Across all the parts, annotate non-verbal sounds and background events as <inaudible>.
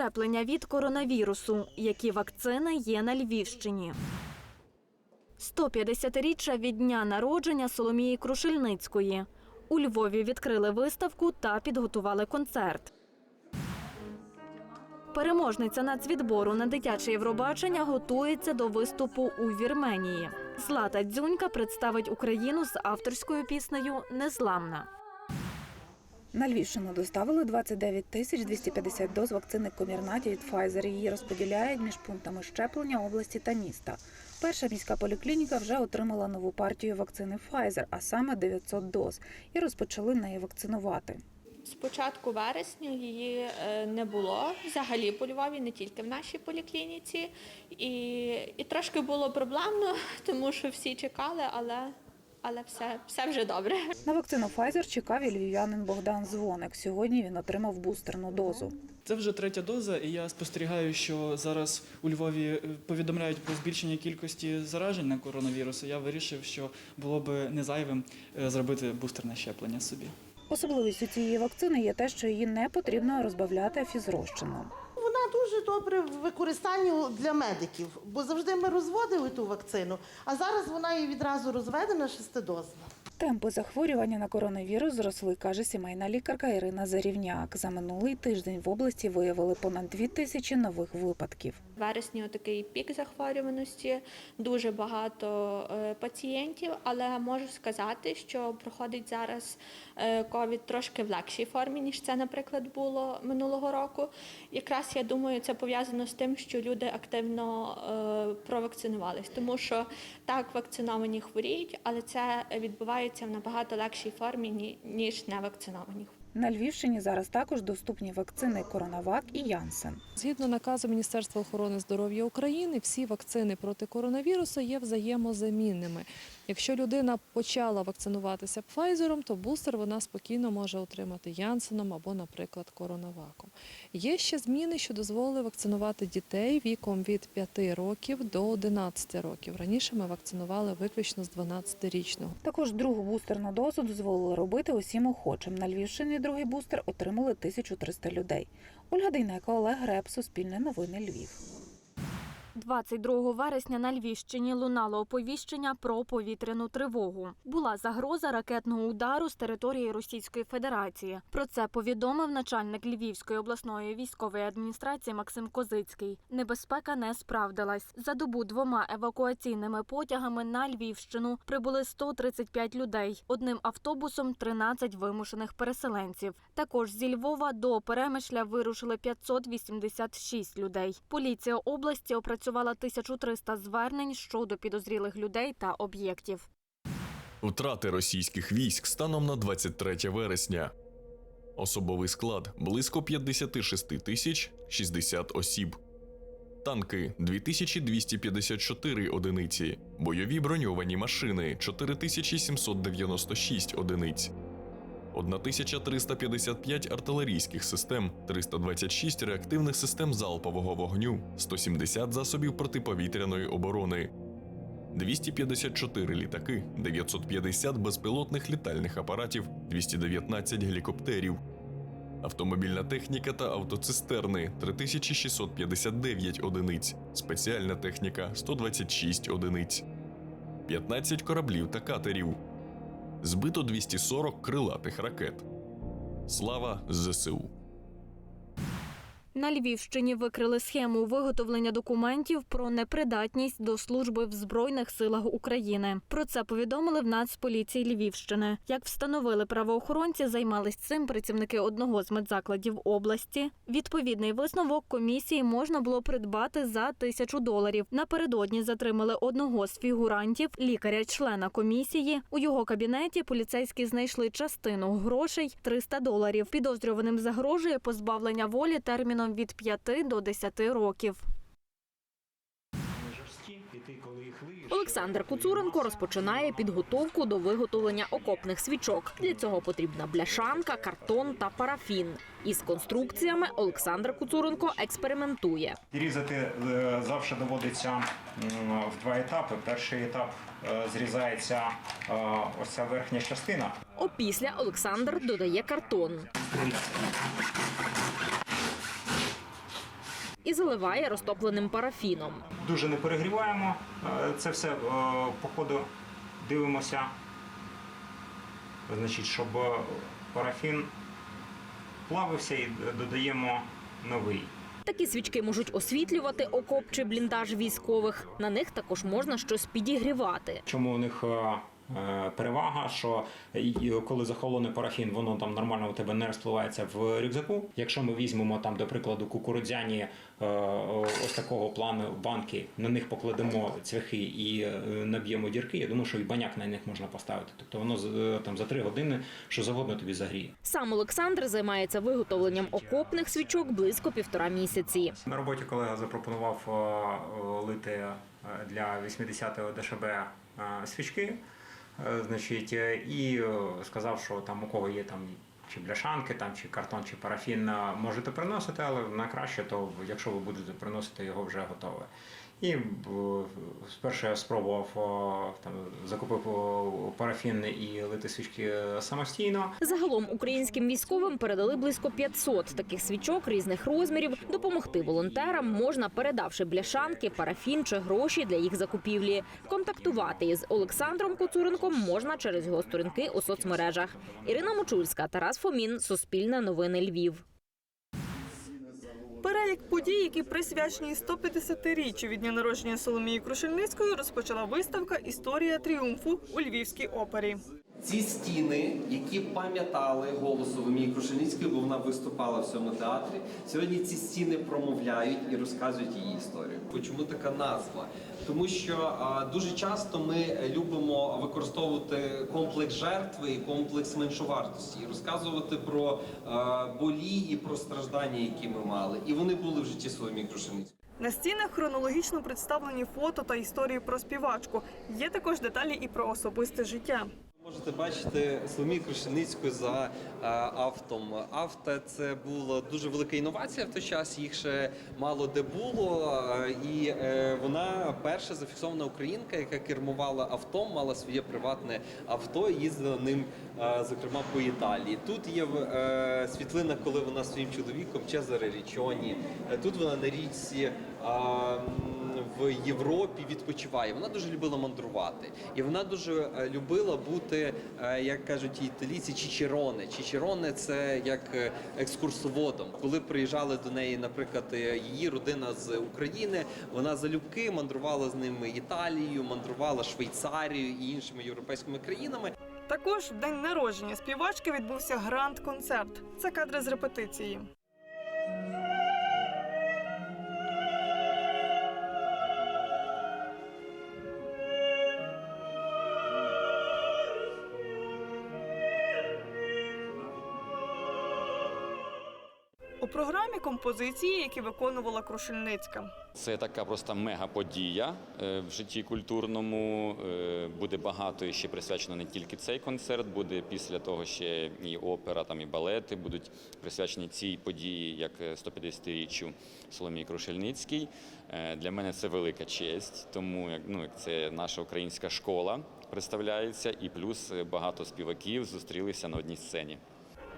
Щеплення від коронавірусу. Які вакцини є на Львівщині? 150-річчя від дня народження Соломії Крушельницької. У Львові відкрили виставку та підготували концерт. Переможниця нацвідбору на дитяче Євробачення готується до виступу у Вірменії. Злата Дзюнька представить Україну з авторською піснею Незламна. На Львівщину доставили 29 тисяч 250 доз вакцини Комірнаті від Pfizer. Її розподіляють між пунктами щеплення області та міста. Перша міська поліклініка вже отримала нову партію вакцини Pfizer, а саме 900 доз, і розпочали неї вакцинувати. З початку вересня її е, не було взагалі по Львові, не тільки в нашій поліклініці. І, і трошки було проблемно, <laughs> тому що всі чекали, але, але все, все вже добре. На вакцину Pfizer чекав і львів'янин Богдан Дзвоник. Сьогодні він отримав бустерну дозу. Це вже третя доза, і я спостерігаю, що зараз у Львові е, повідомляють про збільшення кількості заражень на коронавірус. І Я вирішив, що було б не зайвим е, зробити бустерне щеплення собі. Особливістю цієї вакцини є те, що її не потрібно розбавляти фізрозчином. Дуже добре в використанні для медиків, бо завжди ми розводили ту вакцину, а зараз вона і відразу розведена шестидозна. Темпи захворювання на коронавірус зросли, каже сімейна лікарка Ірина Зарівняк. За минулий тиждень в області виявили понад дві тисячі нових випадків. В вересні такий пік захворюваності, дуже багато е, пацієнтів, але можу сказати, що проходить зараз е, ковід трошки в легшій формі, ніж це, наприклад, було минулого року. Якраз я думаю, це пов'язано з тим, що люди активно е, провакцинувались, тому що так вакциновані хворіють, але це відбувається в набагато легшій формі, ні- ніж невакциновані. На Львівщині зараз також доступні вакцини Коронавак і Янсен. Згідно наказу Міністерства охорони здоров'я України, всі вакцини проти коронавірусу є взаємозамінними. Якщо людина почала вакцинуватися Пфайзером, то бустер вона спокійно може отримати Янсеном або, наприклад, коронаваком. Є ще зміни, що дозволили вакцинувати дітей віком від 5 років до 11 років. Раніше ми вакцинували виключно з 12-річного. Також другу бустерну дозу дозволили робити усім охочим. На Львівщині другий бустер отримали 1300 людей. Ольга Дейнека, Олег Греб, Суспільне новини Львів. 22 вересня на Львівщині лунало оповіщення про повітряну тривогу. Була загроза ракетного удару з території Російської Федерації. Про це повідомив начальник Львівської обласної військової адміністрації Максим Козицький. Небезпека не справдилась. За добу двома евакуаційними потягами на Львівщину прибули 135 людей. Одним автобусом 13 вимушених переселенців. Також зі Львова до Перемишля вирушили 586 людей. Поліція області опрацювала 1300 звернень щодо підозрілих людей та об'єктів. Втрати російських військ станом на 23 вересня. Особовий склад близько 56 тисяч 60 осіб. Танки 2254 одиниці. Бойові броньовані машини 4796 одиниць. 1355 артилерійських систем, 326 реактивних систем залпового вогню, 170 засобів протиповітряної оборони, 254 літаки, 950 безпілотних літальних апаратів, 219 гелікоптерів, автомобільна техніка та автоцистерни 3659 одиниць, спеціальна техніка 126 одиниць, 15 кораблів та катерів, збито 240 крилатих ракет. Слава ЗСУ! На Львівщині викрили схему виготовлення документів про непридатність до служби в Збройних силах України. Про це повідомили в Нацполіції Львівщини. Як встановили правоохоронці, займались цим працівники одного з медзакладів області. Відповідний висновок комісії можна було придбати за тисячу доларів. Напередодні затримали одного з фігурантів, лікаря-члена комісії. У його кабінеті поліцейські знайшли частину грошей 300 доларів. Підозрюваним загрожує позбавлення волі терміном від 5 до 10 років. Олександр Куцуренко розпочинає підготовку до виготовлення окопних свічок. Для цього потрібна бляшанка, картон та парафін. Із конструкціями Олександр Куцуренко експериментує. Різати е, завжди доводиться в два етапи. Перший етап е, зрізається е, ось ця верхня частина. Опісля Олександр додає картон. І заливає розтопленим парафіном. Дуже не перегріваємо. Е, Це все е, по ходу дивимося. Значить, щоб е, парафін плавився і додаємо новий. Такі свічки можуть освітлювати окоп чи бліндаж військових. На них також можна щось підігрівати. Чому у них перевага, що коли захолоне парафін, воно там нормально у тебе не розпливається в рюкзаку. Якщо ми візьмемо там, до прикладу, кукурудзяні е, ось такого плану банки, на них покладемо цвяхи і е, наб'ємо дірки, я думаю, що і баняк на них можна поставити. Тобто воно з- е, там за три години що завгодно тобі загріє. Сам Олександр займається виготовленням окопних свічок близько півтора місяці. На роботі колега запропонував е, е, лити е, для 80-го ДШБ е, свічки, е, значить, е, і е, сказав, що там у кого є там чи бляшанки, там, чи картон, чи парафін, е, можете приносити, але найкраще, то якщо ви будете приносити його вже готове. І е, спершу я спробував е, там, закупив е, парафін і лити свічки самостійно. Загалом українським військовим передали близько 500 таких свічок різних розмірів. Допомогти волонтерам можна, передавши бляшанки, парафін чи гроші для їх закупівлі. Контактувати із Олександром Куцуренком можна через його сторінки у соцмережах. Ірина Мочульська, Тарас Фомін, Суспільне новини Львів. Перелік подій, які присвячені 150-річчю від дня народження Соломії Крушельницької, розпочала виставка Історія тріумфу у Львівській опері. Ці стіни, які пам'ятали голос Соломії Крушельницької, бо вона виступала в цьому театрі. Сьогодні ці стіни промовляють і розказують її історію. Чому така назва? Тому що а, дуже часто ми любимо використовувати комплекс жертви і комплекс меншовартості, і розказувати про а, болі і про страждання, які ми мали. І вони були в житті Соломії Крушельницької. На стінах хронологічно представлені фото та історії про співачку. Є також деталі і про особисте життя. Можете бачити Соломію Крушельницьку за е, автом. Авто це була дуже велика інновація в той час. Їх ще мало де було. е, І е, вона перша зафіксована українка, яка кермувала автом, мала своє приватне авто, і їздила ним, зокрема по Італії. Тут є світлина, коли вона своїм чоловіком Чезаре Річоні. Тут вона на річці. В Європі відпочиває. Вона дуже любила мандрувати, і вона дуже е, любила бути, е, як кажуть італійці, чичероне. Чичероне це як е, екскурсоводом. Коли приїжджали до неї, наприклад, її родина з України, вона залюбки мандрувала з ними Італією, мандрувала Швейцарією і іншими європейськими країнами. Також в день народження співачки відбувся гранд-концерт. Це кадри з репетиції. Композиції, які виконувала Крушельницька. Це така просто мега-подія е, в житті культурному. Е, Буде багато і ще присвячено не тільки цей концерт, буде після того ще і опера, там і балети будуть присвячені цій події, як е, 150-річчю Соломії Крушельницькій. Для мене це велика честь, тому як ну як це наша українська школа представляється, і плюс багато співаків зустрілися на одній сцені.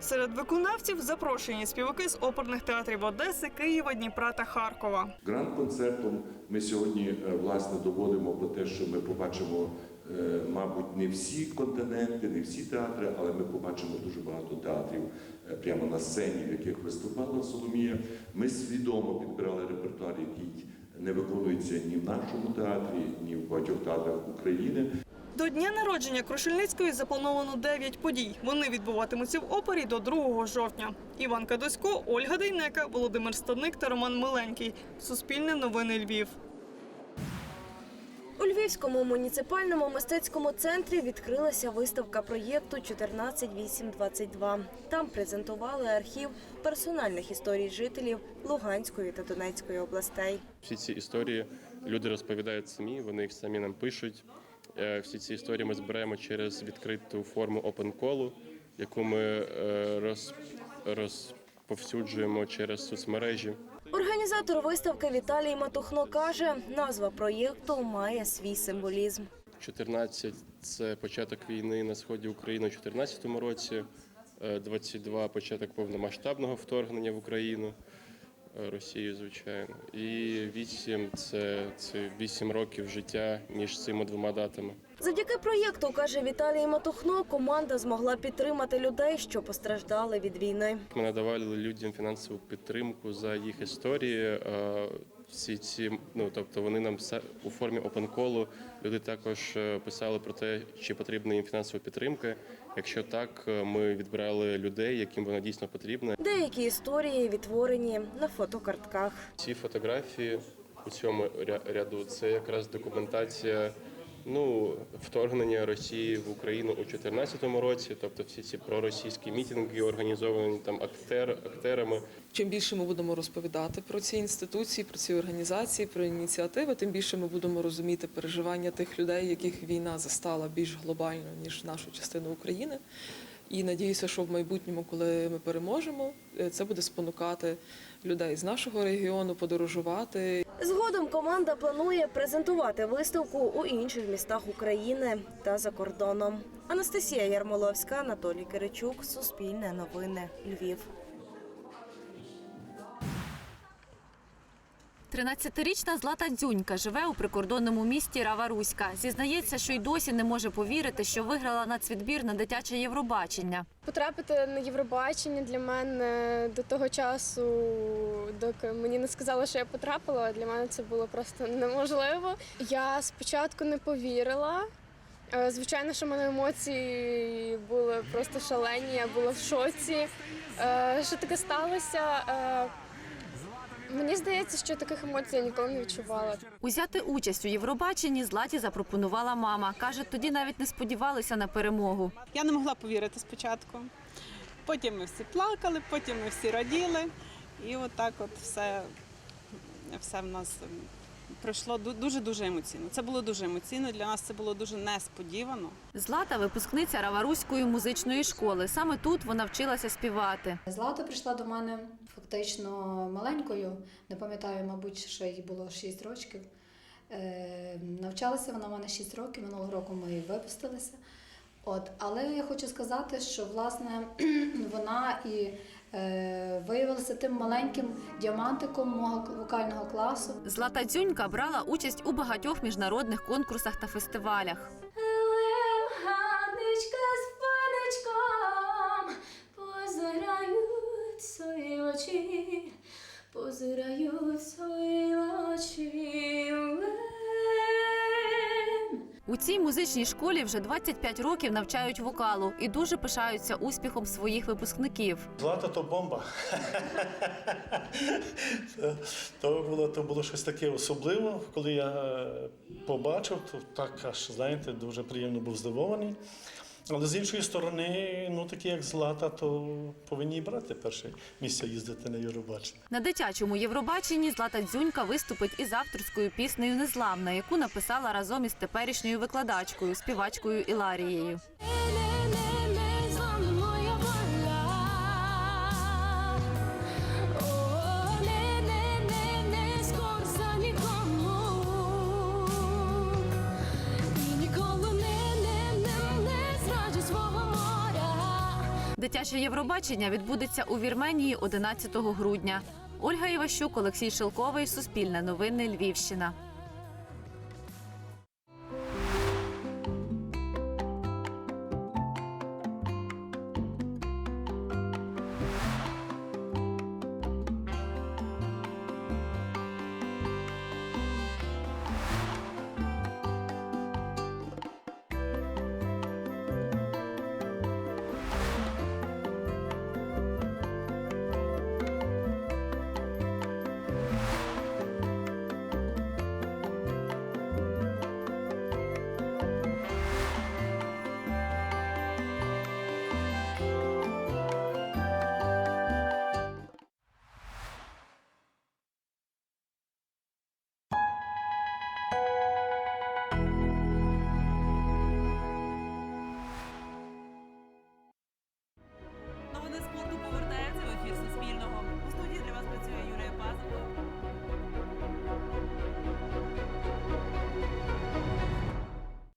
Серед виконавців запрошені співаки з оперних театрів Одеси, Києва, Дніпра та Харкова. Гранд-концертом ми сьогодні е, власне доводимо про те, що ми побачимо, е, мабуть, не всі континенти, не всі театри, але ми побачимо дуже багато театрів е, прямо на сцені, в яких виступала Соломія. Ми свідомо підбирали репертуар, який не виконується ні в нашому театрі, ні в багатьох театрах України. До дня народження Крушельницької заплановано 9 подій. Вони відбуватимуться в опері до 2 жовтня. Іван Кадосько, Ольга Дейнека, Володимир Стадник та Роман Миленький. Суспільне новини Львів. У Львівському муніципальному мистецькому центрі відкрилася виставка проєкту «14822». Там презентували архів персональних історій жителів Луганської та Донецької областей. Всі ці історії люди розповідають самі, вони їх самі нам пишуть. Е, Всі ці історії ми збираємо через відкриту форму open call, яку ми е, роз, розповсюджуємо через соцмережі. Організатор виставки Віталій Матухно каже, назва проєкту має свій символізм. 14 – це початок війни на сході України у 2014 році, е, 22 – початок повномасштабного вторгнення в Україну. Росію, звичайно. І вісім це, це вісім років життя між цими двома датами. Завдяки проєкту, каже Віталій Матухно, команда змогла підтримати людей, що постраждали від війни. Ми надавали людям фінансову підтримку за їх історії. Е, Всі ці, ну тобто вони нам у формі опенколу люди також е, писали про те, чи потрібна їм фінансова підтримка. Якщо так, е, ми відбирали людей, яким вона дійсно потрібна. Деякі історії відтворені на фотокартках. Ці фотографії у цьому ряду це якраз документація ну, вторгнення Росії в Україну у 2014 році, тобто всі ці проросійські мітинги, організовані там актер, актерами. Чим більше ми будемо розповідати про ці інституції, про ці організації, про ініціативи, тим більше ми будемо розуміти переживання тих людей, яких війна застала більш глобально ніж нашу частину України. І надіюся, що в майбутньому, коли ми переможемо, е, це буде спонукати людей з нашого регіону подорожувати Згодом команда планує презентувати виставку у інших містах України та за кордоном. Анастасія Ярмоловська, Анатолій Киричук, Суспільне новини, Львів. 13-річна Злата Дзюнька живе у прикордонному місті Раваруська. Зізнається, що й досі не може повірити, що виграла нацвідбір на дитяче Євробачення. Потрапити на Євробачення для мене до того часу, доки мені не сказали, що я потрапила, для мене це було просто неможливо. Я спочатку не повірила. Е, Звичайно, що в мене емоції були просто шалені, я була в шоці. Е, Що таке сталося? Мені здається, що таких емоцій я ніколи не відчувала. Узяти участь у Євробаченні Златі запропонувала мама. Каже, тоді навіть не сподівалися на перемогу. Я не могла повірити спочатку. Потім ми всі плакали, потім ми всі раділи. І отак от все, все в нас пройшло дуже-дуже емоційно. Це було дуже емоційно, для нас це було дуже несподівано. Злата випускниця Раваруської музичної школи. Саме тут вона вчилася співати. Злата прийшла до мене фактично маленькою, не пам'ятаю, мабуть, що їй було 6 років. Е, навчалася вона в мене 6 років, минулого року ми її випустилися. От, але я хочу сказати, що власне <clears throat> вона і виявилася тим маленьким діамантиком мого вокального класу. Злата Дзюнька брала участь у багатьох міжнародних конкурсах та фестивалях. Ганечка з паничком позирають свої очі, позирають свої У цій музичній школі вже 25 років навчають вокалу і дуже пишаються успіхом своїх випускників. Злата то бомба. То, було, то було щось таке особливе. Коли я е, побачив, то так аж, знаєте, дуже приємно був здивований. Але з іншої сторони, ну такі як Злата, то повинні брати перше місце їздити на Євробачення. На дитячому Євробаченні Злата Дзюнька виступить із авторською піснею Незламна, яку написала разом із теперішньою викладачкою, співачкою Іларією. Дитяче Євробачення відбудеться у Вірменії 11 грудня. Ольга Іващук, Олексій Шелковий, Суспільне новини, Львівщина.